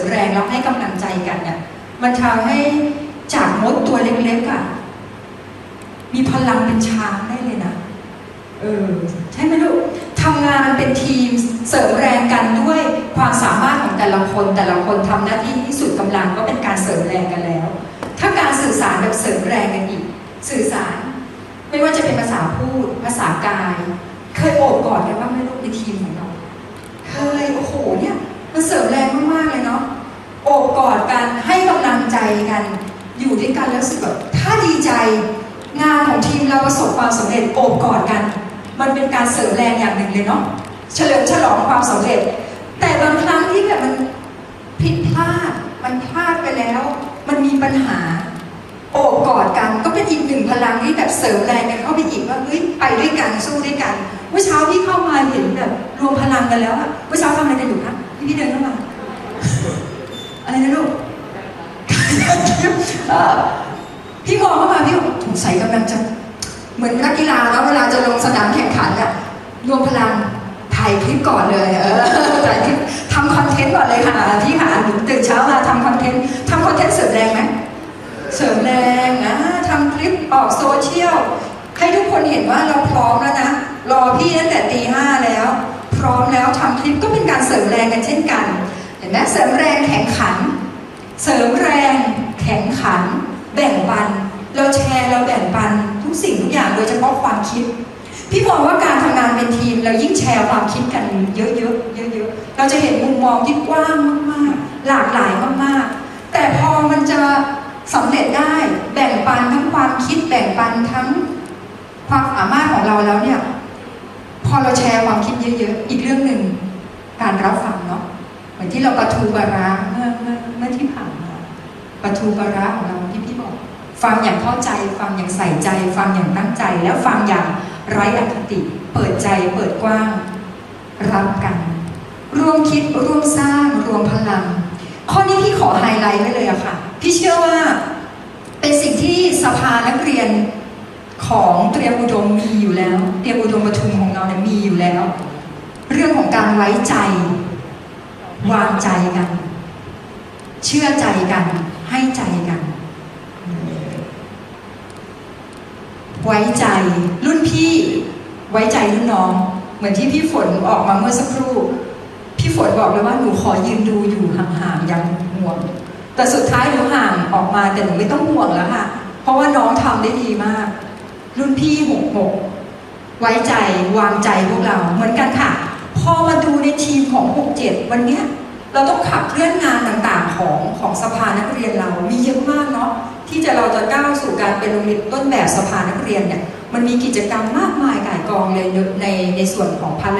มแรงแล้วให้กำลังใจกันเนี่ยมันทำให้จากมดตัวเล็กๆอะมีพลังเป็นช้างได้เลยนะเออใช่ไหมลูกทำงานเป็นทีมเสริมแรงกันด้วยความสามารถของแต่ละคน แต่ละคนทำหน้าที่ที่สุดกำลังก็เป็นการเสริมแรงกันแล้ว ถ้าการสื่อสารแบบเสริมแรงกันอีก สื่อสารไม่ว่าจะเป็นภาษาพูด ภาษากาย เคยโอบกอดกันว่างไหมลูกในทีมของเราเคยโอ้โหเนี่ยมันเสริมแรงมากๆเลยเนาะโอบกอดกันให้กำลังใจกัน อยู่ด้วย กันแล้วรู้สึกแบบถ้าดีใจ งานของทีมเราประสบความสำเร็จโอบกอดกัน มันเป็นการเสริมแรงอย่างหนึ่งเลยเนาะเฉลิมฉลองความสำเร็จ แต่บางครั้งที่แบบมันผิดพลาด มันพลาดไปแล้ว มันมีปัญหาโอบกอดกันก็เป็นอีกหนึ่งพลังที่แบบเสริมแรงกันเข้าไปอีกว่าเฮ้ยไปด้วยกันสู้ด้วยกันเมื่อเช้าพี่เข้ามาเห็นแบบรวมพลังกันแล้วอะเมื่อเช้าทำอะไรกันอยู่คะพี่พี่เดินเข้ามาอะไรนะลูก พี่มองเข้ามาพี่บอกสงสัยกำลังจะเหมือนนักกีฬาแล้วเวลาจะลงสนามแข่งขันอะรวมพลังถ่ายคลิปก่อนเลยเออถ่ายคลิปทำคอนเทนต์ก่อนเลยค่ะพี่ค่ะหนูตื่นเช้ามาทำคอนเทนต์ทำคอนเทนต์เสริมแรงไหมเสริมแรงนะทำคลิปออกโซเชียลให้ทุกคนเห็นว่าเราพร้อมแล้วนะรอพี่ตั้งแต่ตีห้าแล้ว พร้อมแล้วทำคลิปก็เป็นการเสริมแรงกันเช่นกัน เห็นไหมเสริมแรงแข่งขัน เสริมแรง งปัน เราแชร์เราแบ่งปันทุกสิ่งทุกอย่างโดยเฉพาะความคิด พี่มองว่าการทำงานเป็นทีม เรายิ่งแชร์ความคิดกันเยอะๆเยอะๆเราจะเห็นมุมมองที่กว้างมากๆ หลากหลายมากๆ แต่พอมันจะสำเร็จได้แบ่งปันทั้งความคิดแบ่งปันทั้งความสามารถของเราแล้วเนี่ย พอเราแชร์ความคิดเยอะๆอีกเรื่องหนึ่งการรับฟังเนาะเหมือนที่เราประทูปลาร้าเมื่อเมื่อเมื่อที่ผ่านมาประทูปลาร้าของเรา ฟังอย่างเข้าใจ ฟังอย่างใส่ใจ ฟังอย่างตั้งใจ แล้วฟังอย่างไร้อคติ เปิดใจเปิดกว้าง รับกัน ร่วมคิดร่วมสร้างรวมพลัง ข้อนี้พี่ขอไฮไลท์ไว้เลยอะค่ะ พี่เชื่อว่า เป็นสิ่งที่สภานักเรียนของเตรียมอุดมมีอยู่แล้ว เตรียมอุดมปทุมของเราเนี่ยมีอยู่แล้ว เรื่องของการไว้ใจ วางใจกัน เชื่อใจกัน ให้ใจกัน ไว้ใจรุ่นพี่ไว้ใจรุ่นน้อง เหมือนที่พี่ฝนออกมาเมื่อสักครู่ พี่ฝนบอกเลยว่าหนูขอยืนดูอยู่ห่างๆอย่างห่วง แต่สุดท้ายหนูห่างออกมาแต่หนูไม่ต้องห่วงแล้วค่ะ เพราะว่าน้องทำได้ดีมาก รุ่นพี่หกหกไว้ใจวางใจพวกเราเหมือนกันค่ะ พอมาดูในทีมของ67วันเนี้ย เราต้องขับเคลื่อนงานต่างๆของของสภานักเรียนเรา มีเยอะมากเนาะที่จะเราจะก้าวสู่การเป็นโรงเรียนต้นแบบสภานักเรียนเนี่ยมันมีกิจกรรมมากมายก่ายกองเลยในในส่วนของพัน